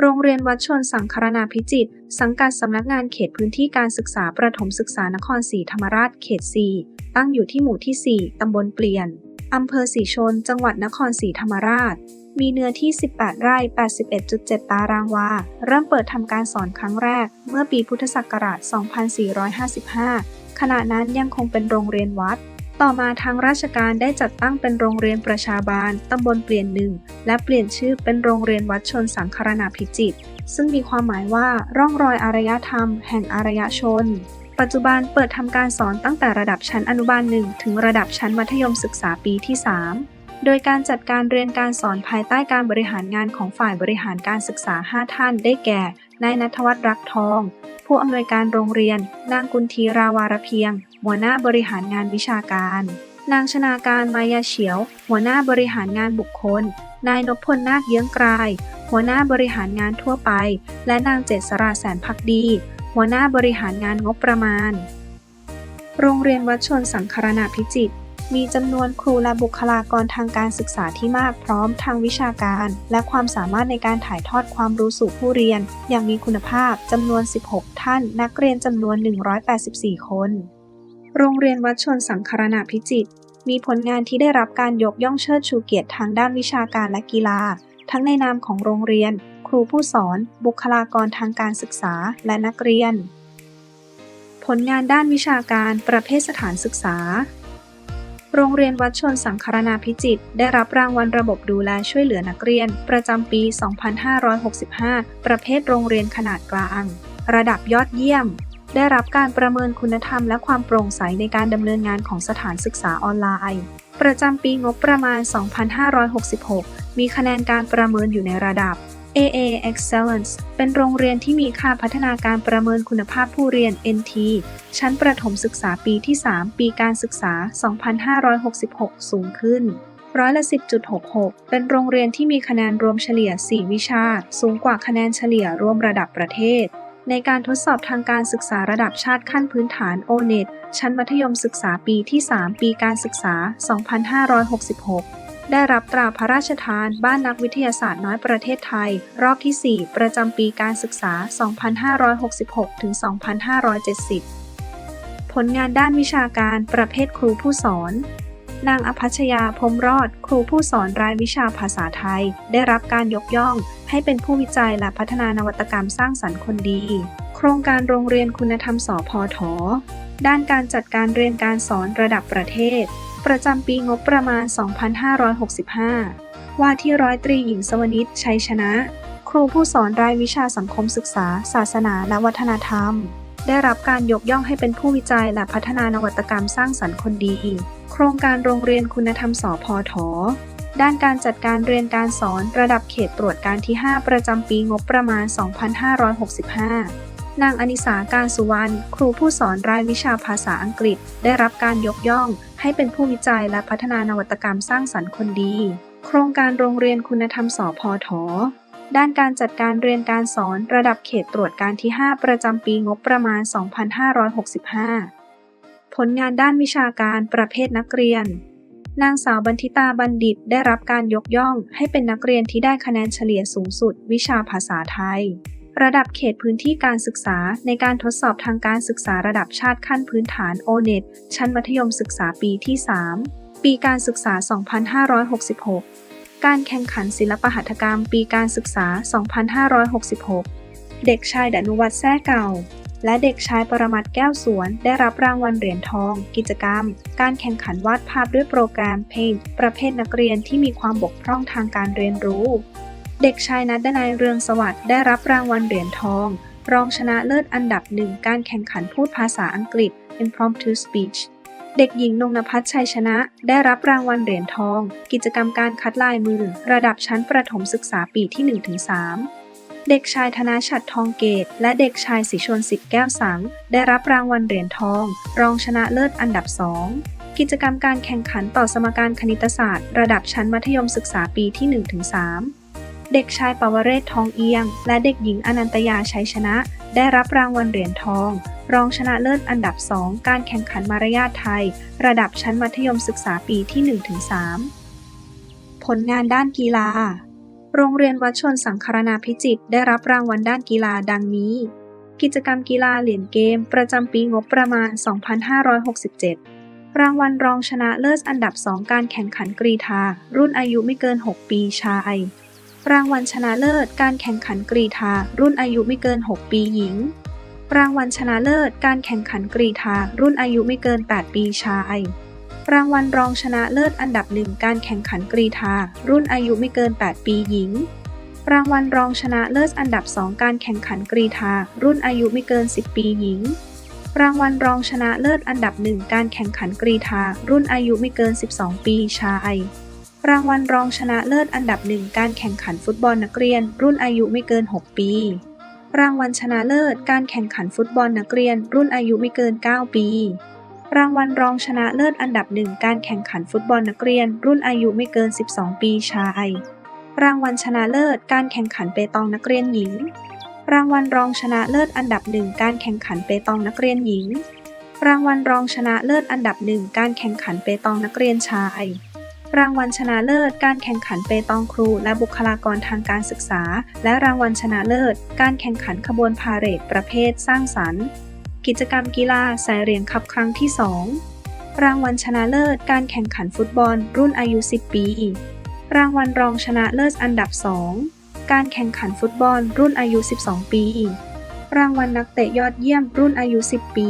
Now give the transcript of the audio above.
โรงเรียนวัดชนสังคารนาพิจิตรสังกัดสำนักงานเขตพื้นที่การศึกษาประถมศึกษานครศรีธรรมราชเขต 4 ตั้งอยู่ที่หมู่ที่ 4 ตำบลเปลี่ยน อำเภอศรีชน จังหวัดนครศรีธรรมราช มีเนื้อที่ 18 ไร่ 81.7 ตารางวา เริ่มเปิดทำการสอนครั้งแรก เมื่อปีพุทธศักราช 2455 ขณะนั้นยังคงเป็นโรงเรียนวัด ต่อมาทางราชการได้จัดตั้งเป็นโรงเรียนประชาบาลตำบลเปลี่ยนหนึ่ง และเปลี่ยนชื่อเป็นโรงเรียนวัดชนสังคารนาพิจิตรซึ่งมีความหมายว่าร่องรอยอารยธรรม แห่งอารยชน ปัจจุบันเปิดทำการสอนตั้งแต่ระดับชั้นอนุบาลหนึ่งถึงระดับชั้นมัธยมศึกษาปีที่ 3 โดยการจัดการเรียนการสอนภายใต้การบริหารงานของฝ่ายบริหารการศึกษา 5 ท่าน ได้แก่ นายนัทวัฒน์รักทอง ผู้อำนวยการโรงเรียน นางกุลธีราวารเพียง หัวหน้าบริหารงานวิชาการ นางชนาการมายาเฉียว หัวหน้าบริหารงานบุคคล นายนพพลนาคเยื้องกลาย หัวหน้าบริหารงานทั่วไป และนางเจษราแสนพักดี หัวหน้าบริหารงานงบประมาณ โรงเรียนวัดชนสังคารนาพิจิตร มีจำนวนครูและบุคลากรทางการศึกษาที่มากพร้อมทางวิชาการ และความสามารถในการถ่ายทอดความรู้สู่ผู้เรียน อย่างมีคุณภาพจำนวน 16 ท่าน นักเรียนจำนวน 184 คน โรงเรียนวัดชนสังคารนาพิจิตรมีผลงานที่ได้รับการยกย่องเชิดชูเกียรติทางด้านวิชาการและกีฬา ทั้งในนามของโรงเรียน ครูผู้สอน บุคลากรทางการศึกษาและนักเรียน ผลงานด้านวิชาการประเภทสถานศึกษา โรงเรียนวัดชนสังคารนาพิจิตรได้รับรางวัลระบบดูแลช่วยเหลือนักเรียน ประจำปี 2565 ประเภทโรงเรียนขนาดกลาง ระดับยอดเยี่ยม ได้รับการประเมินคุณธรรมและความโปร่งใสในการดำเนินงานของสถานศึกษาออนไลน์ ประจำปีงบประมาณ 2566 มีคะแนนการประเมินอยู่ในระดับ AA Excellence เป็นโรงเรียนที่มีค่าพัฒนาการประเมินคุณภาพผู้เรียน NT ชั้นประถมศึกษาปีที่ 3 ปีการศึกษา 2566 สูงขึ้น ร้อยละ 10.66 เป็นโรงเรียนที่มีคะแนนรวมเฉลี่ย 4 วิชา สูงกว่าคะแนนเฉลี่ยรวมระดับประเทศ ในการทดสอบทางการศึกษาระดับชาติขั้นพื้นฐาน O-NET ชั้นมัธยมศึกษาปีที่ 3 ปีการศึกษา 2566 ได้รับตราพระราชทานบ้านนักวิทยาศาสตร์น้อยประเทศไทย รอบที่ 4 ประจำปีการศึกษา 2566 ถึง 2570 ผลงานด้านวิชาการประเภทครูผู้สอน นางอภัชยาพรมรอด ครูผู้สอนรายวิชาภาษาไทย ได้รับการยกย่องให้เป็นผู้วิจัยและพัฒนานวัตกรรมสร้างสรรค์คนดี โครงการโรงเรียนคุณธรรมสพทด้านการจัดการเรียนการสอนระดับประเทศ ประจำปีงบประมาณ 2565 ว่าที่ร้อยตรีหญิงสวนิชชัยชนะ ครูผู้สอนรายวิชาสังคมศึกษา ศาสนาและวัฒนธรรม ได้รับการยกย่องให้เป็นผู้วิจัยและพัฒนานวัตกรรมสร้างสรรค์คนดีอีก โครงการโรงเรียนคุณธรรมสพทด้านการจัดการเรียนการสอนระดับเขตตรวจการที่ 5 ประจำปีงบประมาณ 2565 นางอนิสาการสุวรรณ ครูผู้สอนรายวิชาภาษาอังกฤษ ได้รับการยกย่อง ให้เป็นผู้วิจัยและพัฒนานวัตกรรมสร้างสรรค์คนดี โครงการโรงเรียนคุณธรรมสอพทด้านการจัดการเรียนการสอนระดับเขตตรวจการที่ 5 ประจำปีงบประมาณ 2565 ผลงานด้านวิชาการประเภทนักเรียน นางสาวบันทิตาบัณฑิตได้รับการยกย่องให้เป็นนักเรียนที่ได้คะแนนเฉลี่ยสูงสุด วิชาภาษาไทย ระดับเขตพื้นที่การศึกษา ในการทดสอบทางการศึกษาระดับชาติขั้นพื้นฐาน O-NET ชั้นมัธยมศึกษาปีที่ 3 ปีการศึกษา 2566 การแข่งขันศิลปหัตถกรรม ปีการศึกษา 2566 เด็กชายดนุวัฒน์แท้เก่า และเด็กชายปรมัตแก้วสวน ได้รับรางวัลเหรียญทอง กิจกรรม การแข่งขันวาดภาพด้วยโปรแกรม Paint ประเภทนักเรียนที่มีความบกพร่องทางการเรียนรู้ เด็กชายนัดนายเรืองสวัสดิ์ได้รับรางวัลเหรียญทอง รองชนะเลิศอันดับหนึ่งการแข่งขันพูดภาษาอังกฤษ Impromptu Speech เด็กหญิงนงนภัสชัยชนะ ได้รับรางวัลเหรียญทอง กิจกรรมการคัดลายมือ ระดับชั้นประถมศึกษาปีที่ 1-3 เด็กชายธนาชัดทองเกต และเด็กชายสิชนสิทธิ์แก้วสัง ได้รับรางวัลเหรียญทอง รองชนะเลิศอันดับ2กิจกรรมการแข่งขันต่อสมการคณิตศาสตร์ ระดับชั้นมัธยมศึกษาปีที่ 1-3 เด็กชายปวเรศทองเอียง และเด็กหญิงอนันตยาชัยชนะ ได้รับรางวัลเหรียญทอง รองชนะเลิศอันดับ 2 การแข่งขันมารยาทไทย ระดับชั้นมัธยมศึกษาปีที่ 1-3 ผลงานด้านกีฬา โรงเรียนวัดชนสังคารนาพิจิตรได้รับรางวัลด้านกีฬาดังนี้ กิจกรรมกีฬาเหรียญเกม ประจำปีงบประมาณ 2567รางวัลรองชนะเลิศอันดับ 2 การแข่งขันกรีฑารุ่นอายุไม่เกิน 6 ปีชาย รางวัลชนะเลิศ การแข่งขันกรีฑารุ่นอายุไม่เกิน 6 ปีหญิง รางวัลชนะเลิศ การแข่งขันกรีฑารุ่นอายุไม่เกิน 8 ปีชาย รางวัลรองชนะเลิศอันดับหนึ่งการแข่งขันกรีฑารุ่นอายุไม่เกิน 8 ปีหญิง รางวัลรองชนะเลิศอันดับ2การแข่งขันกรีฑารุ่นอายุไม่เกิน 10 ปีหญิง รางวัลรองชนะเลิศอันดับหนึ่งการแข่งขันกรีฑารุ่นอายุไม่เกิน 12 ปีชาย รางวัลรองชนะเลิศอันดับหนึ่งการแข่งขันฟุตบอลนักเรียน รุ่นอายุไม่เกิน 6 ปี รางวัลชนะเลิศการแข่งขันฟุตบอลนักเรียน รุ่นอายุไม่เกิน 9 ปี รางวัลรองชนะเลิศอันดับหนึ่งการแข่งขันฟุตบอลนักเรียน รุ่นอายุไม่เกิน 12 ปีชาย รางวัลชนะเลิศการแข่งขันเปตองนักเรียนหญิง รางวัลรองชนะเลิศอันดับหนึ่งการแข่งขันเปตองนักเรียนหญิง รางวัลรองชนะเลิศอันดับหนึ่งการแข่งขันเปตองนักเรียนชาย รางวัลชนะเลิศ การแข่งขันเปตองครู และบุคลากรทางการศึกษา และรางวัลชนะเลิศ การแข่งขันขบวนพาเหรดประเภทสร้างสรรค์ กิจกรรมกีฬาสายเรียญคัพครั้งที่ 2 รางวัลชนะเลิศ การแข่งขันฟุตบอล รุ่นอายุ 10 ปี รางวัลรองชนะเลิศอันดับ 2 การแข่งขันฟุตบอล รุ่นอายุ 12 ปี รางวัลนักเตะยอดเยี่ยมรุ่นอายุ 10 ปี